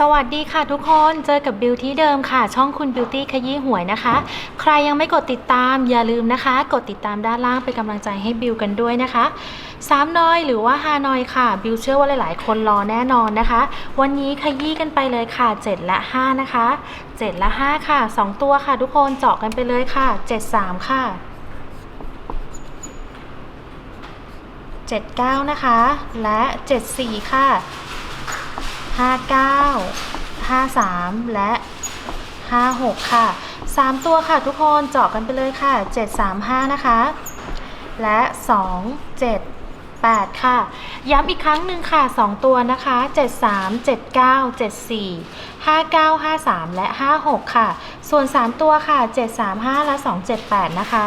สวัสดีค่ะทุกคนเจอกับบิวที่เดิมค่ะ ช่องคุณบิวตี้ขยี้หวยนะคะ ใครยังไม่กดติดตามอย่าลืมนะคะ กดติดตามด้านล่างเป็นกำลังใจให้บิวกันด้วยนะคะสามนอยหรือว่าฮานอยค่ะ บิวเชื่อว่าหลาย ๆ คนรอแน่นอนนะคะ วันนี้ขยี้กันไปเลยค่ะ 7 และ 5 นะคะ 7 และ 5 ค่ะ 2 ตัวค่ะ ทุกคนเจาะกันไปเลยค่ะ 73 ค่ะ 79 นะคะ และ 74 ค่ะ 59 53 และ 56 ค่ะ 3 ตัวค่ะทุกคนเจาะกันไปเลยค่ะ 735 นะคะ และ 2 7 8 ค่ะ ย้ำอีกครั้งหนึ่งค่ะ 2 ตัวนะคะ 73 79 74 59 53 และ 56 ค่ะ ส่วน 3 ตัวค่ะ 735 และ 278 นะคะ